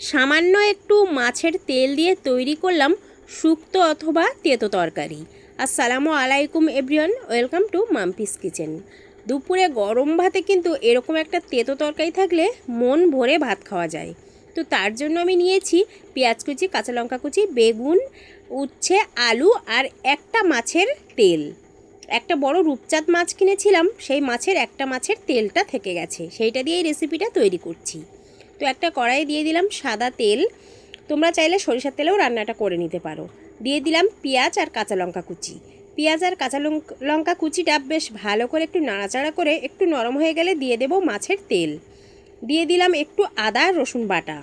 সামান্য একটু মাছের তেল দিয়ে তৈরি করলাম শুক্তো অথবা তেতো তরকারি। আসসালামু আলাইকুম everyone, welcome to Mampi's kitchen. দুপুরে গরম ভাতে কিন্তু এরকম একটা তেতো তরকারি থাকলে মন ভরে ভাত খাওয়া যায়। তো তার জন্য আমি নিয়েছি পেঁয়াজ কুচি, কাঁচা লঙ্কা কুচি, বেগুন, উচ্ছে, আলু আর একটা মাছের তেল। একটা বড় রূপচাঁদ মাছ কিনেছিলাম, সেই মাছের একটা মাছের তেলটা থেকে গেছে। সেইটা দিয়ে এই রেসিপিটা তৈরি করছি। তো একটা কড়াই দিয়ে দিলাম সাদা তেল। তোমরা চাইলে সরিষার তেলেও রান্নাটা করে নিতে পারো। দিয়ে দিলাম পেঁয়াজ আর কাঁচা লঙ্কা কুচি। পেঁয়াজ আর কাঁচা লঙ্ক- কুচিটা বেশ ভালো করে একটু নাড়াচাড়া করে একটু নরম হয়ে গেলে দিয়ে দেবো মাছের তেল। দিয়ে দিলাম একটু আদা রসুন বাটা।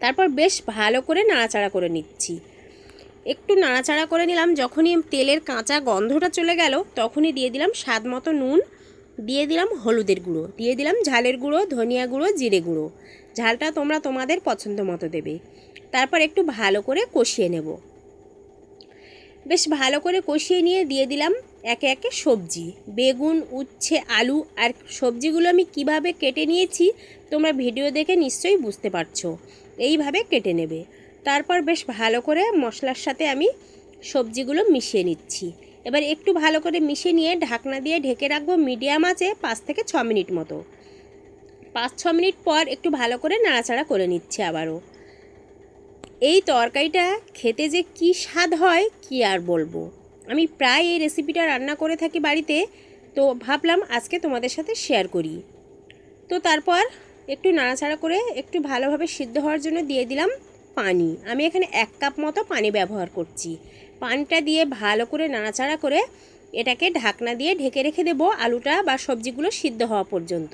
তারপর বেশ ভালো করে নাড়াচাড়া করে নিচ্ছি। একটু নাড়াচাড়া করে নিলাম, যখনই তেলের কাঁচা গন্ধটা চলে গেল, তখনই দিয়ে দিলাম স্বাদ মতো নুন দিয়ে দিলাম হলুদের গুঁড়ো, দিয়ে দিলাম ঝালের গুঁড়ো, ধনিয়া গুঁড়ো, জিরে গুঁড়ো। ঝালটা তোমরা তোমাদের পছন্দ মতো দেবে। তারপর একটু ভালো করে কষিয়ে নেব। বেশ ভালো করে কষিয়ে নিয়ে দিয়ে দিলাম একে একে সবজি, বেগুন, উচ্ছে, আলু, আর সবজিগুলো আমি কীভাবে কেটে নিয়েছি তোমরা ভিডিও দেখে নিশ্চয়ই বুঝতে পারছ। এইভাবে কেটে নেবে। তারপর বেশ ভালো করে মশলার সাথে আমি সবজিগুলো মিশিয়ে নিচ্ছি। এবার একটু ভালো করে মিশিয়ে নিয়ে ঢাকনা দিয়ে ঢেকে রাখব মিডিয়াম আছে পাঁচ থেকে ছ মিনিট মতো। পাঁচ ছ মিনিট পর একটু ভালো করে নাড়াচাড়া করে নিচ্ছে আবারও। এই তরকারিটা খেতে যে কি স্বাদ হয় কি আর বলব। আমি প্রায় এই রেসিপিটা রান্না করে থাকি বাড়িতে, তো ভাবলাম আজকে তোমাদের সাথে শেয়ার করি। তো তারপর একটু নাড়াচাড়া করে একটু ভালোভাবে সিদ্ধ হওয়ার জন্য দিয়ে দিলাম পানি। আমি এখানে এক কাপ মতো পানি ব্যবহার করছি। পানিটা দিয়ে ভালো করে নাড়াচাড়া করে এটাকে ঢাকনা দিয়ে ঢেকে রেখে দেবো আলুটা বা সবজিগুলো সিদ্ধ হওয়া পর্যন্ত।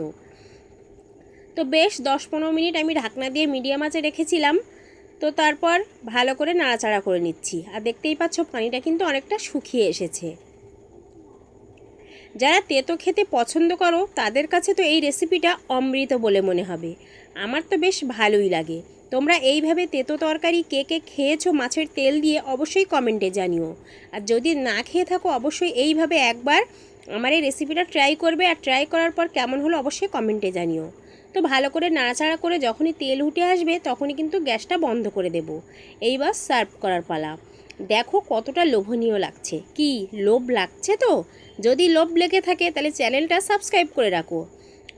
তো বেশ দশ পনেরো মিনিট আমি ঢাকনা দিয়ে মিডিয়াম আঁচে রেখেছিলাম। তো তারপর ভালো করে নাড়াচাড়া করে নিচ্ছি। আর দেখতেই পাচ্ছ পানিটা কিন্তু অনেকটা শুকিয়ে এসেছে। যারা তেতো খেতে পছন্দ করো, তাদের কাছে তো এই রেসিপিটা অমৃত বলে মনে হবে। আমার তো বেশ ভালোই লাগে। তোমরা এইভাবে তেতো তরকারি কে কে খেয়েছো মাছের তেল দিয়ে অবশ্যই কমেন্টে জানিও। আর যদি না খেয়ে থাকো, অবশ্যই এইভাবে একবার আমার এই রেসিপিটা ট্রাই করবে আর ট্রাই করার পর কেমন হলো অবশ্যই কমেন্টে জানিও। তো ভালো করে নাড়াচাড়া করে যখনই তেল উঠে আসবে, তখনই কিন্তু গ্যাসটা বন্ধ করে দেব। এইবার সার্ভ করার পালা। দেখো কতটা লোভনীয় লাগছে। কি লোভ লাগছে তো? যদি লোভ লেগে থাকে, তাহলে চ্যানেলটা সাবস্ক্রাইব করে রাখো।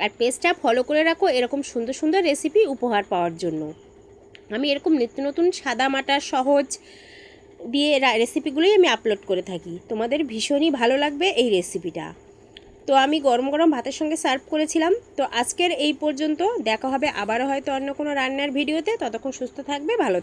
আর পেজটা ফলো করে রাখো এরকম সুন্দর সুন্দর রেসিপি উপহার পাওয়ার জন্য। আমি এরকম নিত্য নতুন সাদা মাটা সহজ দিয়ে রেসিপিগুলোই আমি আপলোড করে থাকি। তোমাদের ভীষণই ভালো লাগবে এই রেসিপিটা তো আমি গরম গরম ভাতের সঙ্গে সার্ভ করেছিলাম। তো আজকের এই পর্যন্ত, দেখা হবে আবারও হয়তো অন্য কোনো রান্নার ভিডিওতে ততক্ষণ সুস্থ থাকবে, ভালো